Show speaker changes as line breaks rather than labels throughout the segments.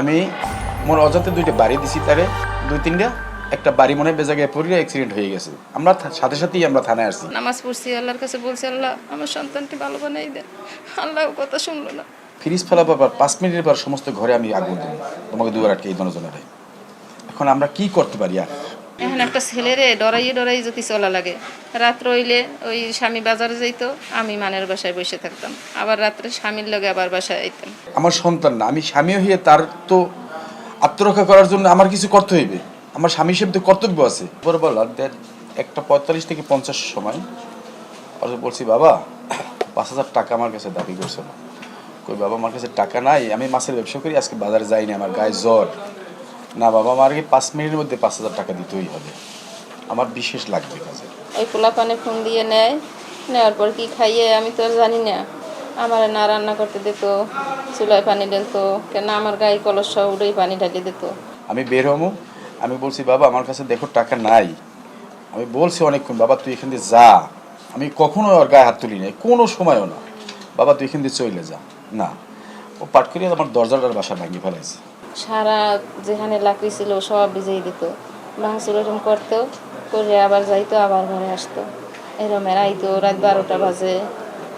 আমি মোর অজাতে দুইটা বাড়ি দিছি তারে। দুই তিনটা একটা বাড়ি মনে বেজা গিয়ে পড়ে অ্যাক্সিডেন্ট হয়ে গেছে। আমরা সাথে সাথেই আমরা থানায় আসছি।
নামাজ পড়ছি আল্লাহর কাছে বলছি আল্লাহ আমার সন্তানটি ভালো বানাই দেন। আল্লাহ কথা শুনলো না।
ফ্রিজ ফেলা পর পাঁচ মিনিটের পর সমস্ত ঘরে আমি আগুন দিই তোমাকে দুবার আটকে এই জনজনের এখন আমরা কি করতে পারি আর?
এখন একটা ছেলেরে ডরাইয়ে ডরাই যদি চলা লাগে। রাত্র হইলে ওই স্বামী বাজারে যাইতো, আমি মানের বাসায় বসে থাকতাম। আবার রাত্রে স্বামীর লগে আবার বাসায় আইতাম।
আমার সন্তান না, আমি স্বামী হয়ে তার তো আত্মরক্ষা করার জন্য আমার কিছু করতে হইবে। আমার স্বামী হিসেবে তো কর্তব্য আছে। দেন একটা পঁয়তাল্লিশ থেকে পঞ্চাশ সময় আর বলছি, বাবা, পাঁচ হাজার টাকা আমার কাছে দাবি করছে না। কই, বাবা, আমার কাছে টাকা নাই, আমি মাছের ব্যবসা করি, আজকে বাজারে যাইনি আমার গায়ে জ্বর। না বাবা আমার কি পাঁচ মিনিটের মধ্যে পাঁচ হাজার টাকা দিতেই হবে। আমার বিশেষ লাগবে কাজে।
এই পোলা পানে ফোন দিয়ে নেয় নেওয়ার পর কি খাইয়ে আমি তো জানি না। আমার না রান্না করতে দিত চুলায় পানি ঢেলতো কেন আমার গায়ে কলস উড়েই পানি ঢালি দিত।
আমি বের হব আমি বলছি বাবা আমার কাছে দেখো টাকা নাই। আমি বলছি অনেকক্ষণ বাবা তুই এখান দিয়ে যা। আমি কখনো ওর গায়ে হাত তুলি নাই কোনো সময়ও না। বাবা তুই এখান দিয়ে চলে যা। না। ও পাট করে আমার দরজাটার বাসা ভাঙি ফেলাইছে।
সারা যেখানে লাকড়ি ছিল সব ভিজেই দিত। ভাঙচুর এরকম করতো, করে আবার যাইতো, আবার ঘরে আসতো। এরমের আইতো, রাত বারোটা বাজে।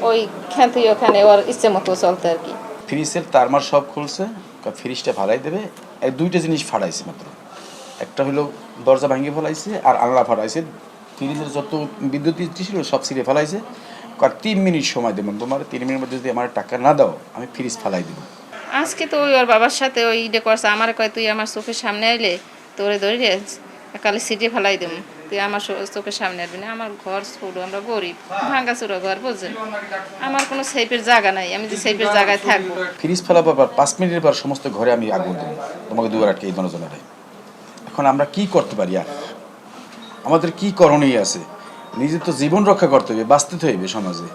ওই খ্যাতি ওখানে ওর ইচ্ছে মতো চলতো আর কি।
ফ্রিজের তারমার সব খুলছে ফ্রিজটা ফালাই দেবে। এই দুইটা জিনিস ফাড়াইছে মাত্র। একটা হলো দরজা ভাঙিয়ে ফেলাইছে আর আনলা ফাড়াইছে। ফ্রিজের যত বিদ্যুৎ ছিল, সব ছিঁড়ে ফেলাইছে। কয়, তিন মিনিট সময় দেবেন তোমার, তিন মিনিটের মধ্যে যদি আমার টাকা না দাও, আমি ফ্রিজ ফালাই দেবো।
আজকে তো ওই ওর বাবার সাথে ওই ইডে করছে। আমার কয়, তুই আমার চোখের সামনে আইলে, তোরে ধরে কালে সিটে ফেলাই দেবো তুই আমার চোখের সামনে আসবি না। আমার ঘর ছোট, আমরা গরিব। ভাঙ্গা চোরা ঘর বোঝেন আমার কোনো সেফের জায়গা নাই। আমি যে সেফের জায়গায় থাকব।
ফ্রিজ ফেলাবার পর পাঁচ মিনিটের পর সমস্ত ঘরে আমি আগুন দিই তোমাকে দুবার আটকে এই জনজনের এখন আমরা কি করতে পারি? আর আমাদের কি করণীয় আছে? নিজের তো জীবন রক্ষা করতে হবে, বাঁচতে হইবে সমাজে।